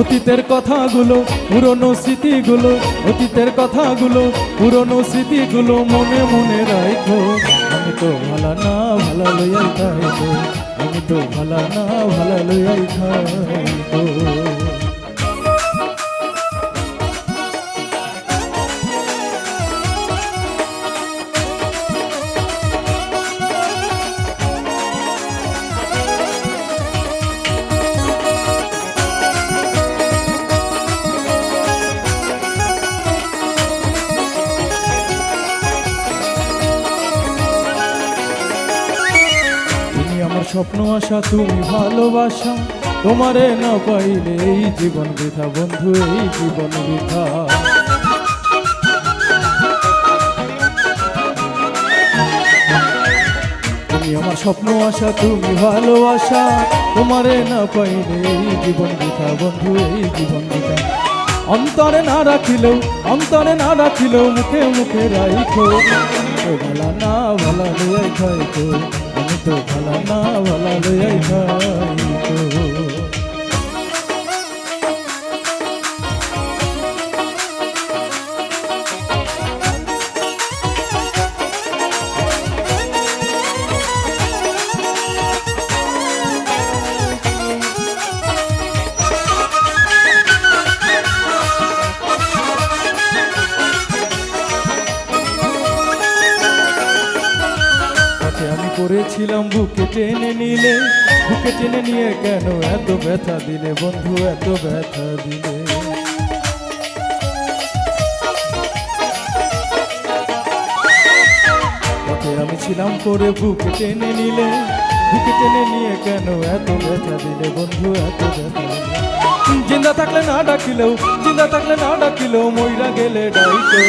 অতীতের কথাগুলো, পুরনো স্মৃতিগুলো, অতীতের কথাগুলো, পুরনো স্মৃতিগুলো মনে মনে রাখো আমি তো ভালো না, ভালো লইয়াই খাইতো আমি তো ভালো না, ভালো লইয়াই খাইতো স্বপ্ন, আশা তুমি ভালোবাসা। তোমারে না পাইলে এই জীবন বৃথা, বন্ধু, এই জীবন বৃথা। তুমি আমার স্বপ্ন, আশা তুমি ভালোবাসা। তোমারে না পাইলে এই জীবন বৃথা, বন্ধু, এই জীবন বৃথা। অন্তরে না রাখিলেও, অন্তরে না রাখিলেও মুখে মুখে রাইখো। ভালা না ভালা লইয়াই করেছিলাম বুকে টেনে নিলে, বুকে টেনে নিয়ে কেন এত ব্যথা দিলে বন্ধু, এত ব্যথা দিলে? আমি ছিলাম করে বুকে টেনে নিলে, বুকে টেনে নিয়ে কেন এত ব্যথা দিলে বন্ধু, এত ব্যথা জিন্দা থাকলে না ডাকিলেও, জিন্দা থাকলে না ডাকিলেও মইরা গেলে ডাইতো।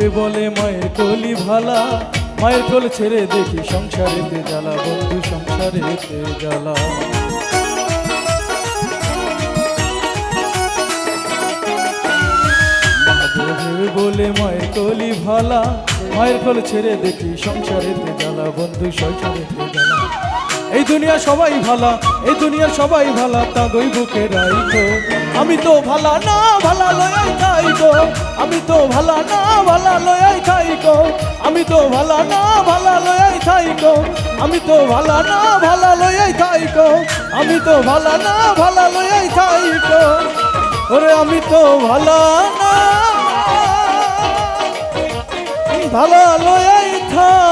ভেবে বলে মায়ের কলি ভালা। মায়ের কোল ছেড়ে দেখি সংসারেতে জ্বালা, বন্ধু সংসারেতে জ্বালা। বলে মায়ের কলি ভালা। মায়ের কোল ছেড়ে দেখি সংসারেতে জ্বালা, বন্ধু সংসারেতে জ্বালা। এই দুনিয়া সবাই ভালা, এই দুনিয়া সবাই ভালা, তা গই বুকে রাইখো। আমি তো ভালা না, ভালা খাইকো আমি তো ভালা না ভালা লয়াই খাইকো আমি তো ভালা না ভালা লয়াই খাইকো আমি তো ভালা না ভালা লয়াই খাইকো আমি তো ভালা না ভালা লয়াই খাইকো ওরে আমি তো ভালা না ভালা লয়াই খাই